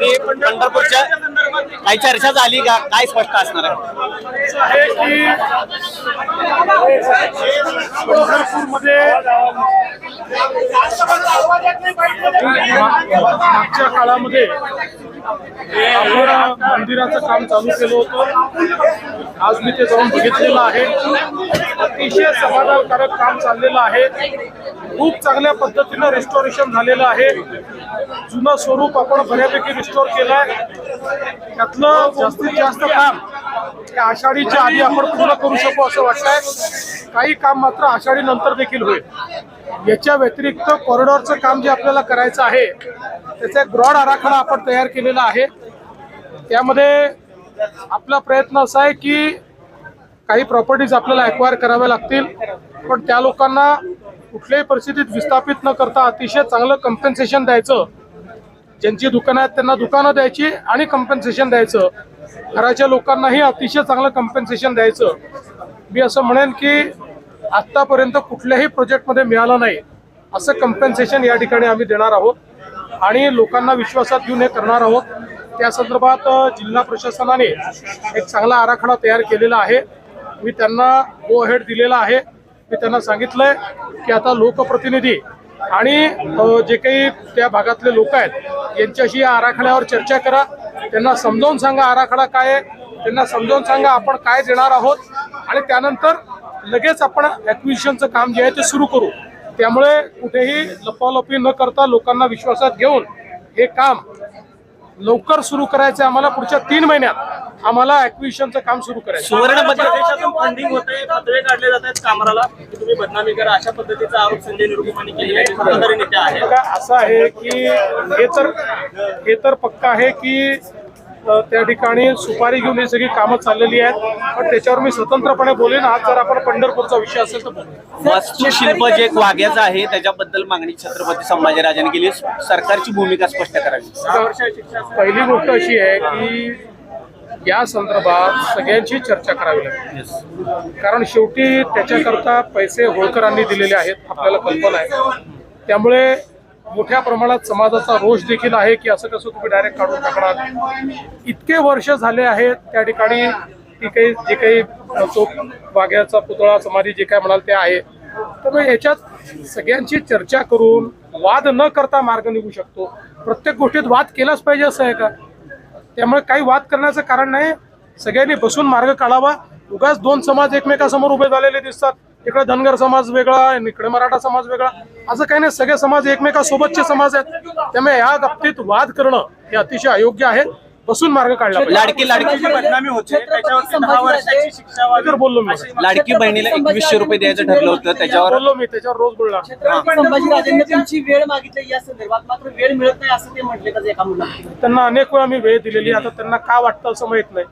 मध्ये पंढरपूरच्या काही चर्चा झाली का? काय स्पष्ट असणार आहे? पंढरपूरमध्ये मागच्या काळामध्ये आपण मंदिराचं काम चालू केलं होतं. आज मी ते जाऊन बघितलेलं आहे. अतिशय समाधानकारक काम चाललेलं आहे. खूप चांगल्या पद्धतीनं रिस्टॉरेशन झालेलं आहे. जुनं स्वरूप आपण बऱ्यापैकी रिस्टोर केलं आहे त्यातलं जास्तीत जास्त काम त्या आषाढीच्या आधी आपण पूर्ण करू शकू असं वाटतंय. काही काम मात्र आषाढी नंतर देखील होईल. याच्या व्यतिरिक्त कॉरिडॉरचं काम जे आपल्याला करायचं आहे त्याचा एक ब्रॉड आराखडा आपण तयार केलेला आहे. त्यामध्ये आपला प्रयत्न असा आहे की काही प्रॉपर्टीज आपल्याला अक्वायर कराव्या लागतील. पण त्या लोकांना कुठल्याही परिस्थितीत विस्थापित न करता अतिशय चांगलं कम्पेन्सेशन द्यायचं. ज्यांची दुकानं आहेत त्यांना दुकानं द्यायची आणि कम्पेन्सेशन द्यायचं. घराच्या लोकांनाही अतिशय चांगलं कम्पेन्सेशन द्यायचं. मी असं म्हणेन की आत्तापर्यंत कुठल्याही प्रोजेक्टमध्ये मिळालं नाही. असं कम्पेन्सेशन या ठिकाणी आम्ही देणार आहोत. आणि लोकांना विश्वासात घेऊन हे करणार आहोत. त्या संदर्भात जिल्हा प्रशासनाने एक चांगला आराखडा तयार केलेला आहे. मी त्यांना गो हेड दिलेला आहे. मी त्यांना सांगितलंय की आता लोकप्रतिनिधी आणि जे काही त्या भागातले लोक आहेत यांच्याशी या आराखड्यावर चर्चा करा. त्यांना समजावून सांगा आराखडा काय आहे. त्यांना समजावून सांगा आपण काय देणार आहोत. आणि त्यानंतर लगेच आपण ॲक्विशनचं काम जे आहे ते सुरू करू. त्यामुळे कुठेही लपालपी न करता लोकांना विश्वासात घेऊन हे काम लवकर सुरू करायचं आम्हाला पुढच्या तीन महिन्यात. आम्हाला ॲक्विजिशनचं काम सुरू करायचं. आहे. सुवर्ण मध्य देशातून फंडिंग होते फतवे काढले जात आहेत कामराला की तुम्ही बदनामी करा अशा पद्धतीचा आरोप संजय निरुपमाने केलेला आहे. सत्ताधारी नेते बघा असं आहे की हे तर हे तर पक्का आहे की त्या ठिकाणी सुपारी घेऊन ही सगळी कामं चाललेली आहेत. पण त्याच्यावर मी स्वतंत्रपणे बोलेन. आज जर आपण पंढरपूरचा विषय असेल तर वास्तुशिल्प जे एक वाघ्याचं आहे त्याच्याबद्दल मागणी छत्रपती संभाजीराजांनी केली. सरकारची भूमिका स्पष्ट करावी. पहिली गोष्ट अशी आहे की या संदर्भात सगळ्यांची चर्चा करावी लागेल. कारण शेवटी त्याच्याकरता पैसे होळकरांनी दिलेले आहेत आपल्याला कल्पना आहे. त्यामुळे मोठ्या प्रमाणात समाजाचा रोष देखील आहे की असं कसं तुम्ही डायरेक्ट काढून टाकणार. इतके वर्ष झाले आहेत त्या ठिकाणी ती काही जे काही तो वाघ्याचा पुतळा समाधी जे काय म्हणाल ते आहे. त्यामुळे याच्यात सगळ्यांची चर्चा करून वाद न करता मार्ग निघू शकतो. प्रत्येक गोष्टीत वाद केलाच पाहिजे असं आहे का? त्यामुळे काही वाद करण्याचं कारण नाही. सगळ्यांनी बसून मार्ग काढावा. उगाच दोन समाज एकमेकासमोर उभे झालेले दिसतात. इकडे धनगर समाज वेगळा इकडे मराठा समाज वेगळा. असं काही नाही सगळे समाज एकमेकासोबतचे समाज आहेत. त्यामुळे या बाबतीत वाद करणं हे अतिशय अयोग्य आहे. बसून मार्ग काढला पाहिजे. लाडकी लाडकी जी बदनामी होते. त्याच्यावरती दहा वर्षाची शिक्षा व्हावी तर बोललो मी. लाडकी बहिणीला एकवीसशे रुपये द्यायचं ठरलं होतं त्याच्यावर बोललो मी त्याच्यावर रोज बोलणार छत्रपती संभाजीराजांनी तुमची वेळ मागितली या संदर्भात मात्र वेळ मिळत नाही असं ते म्हटले का एका मुलाखतीत त्यांना अनेक वेळा मी वेळ दिलेली आहे. आता त्यांना का वाटतं असं माहीत नाही.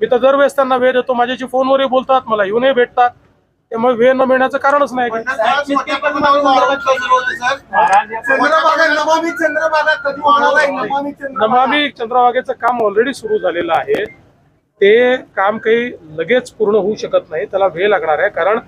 मी तर दरवेळेस त्यांना वेळ देतो माझ्याशी फोनवरही बोलतात मला येऊनही भेटतात. त्यामुळे वेळ न मिळण्याचं कारणच नाही. नमामि चंद्रभागेचं काम ऑलरेडी सुरू झालेलं आहे. ते काम काही लगेच पूर्ण होऊ शकत नाही. त्याला वेळ लागणार आहे. कारण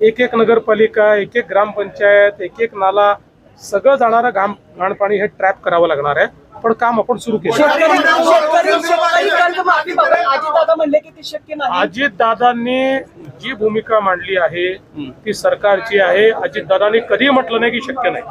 एक एक नगरपालिका एक एक ग्रामपंचायत एक एक नाला सगळं जाणारं घाम घाणपाणी हे ट्रॅप करावं लागणार आहे. पण काम आपण सुरू केलं. शेतकरी शेतकरी कर्जमाफीबाबत अजितदादा म्हणले की ते शक्य नाही. अजित दादांनी जी भूमिका मांडली आहे ती सरकारची आहे. अजित दादांनी कधी म्हटलं नाही की शक्य नाही.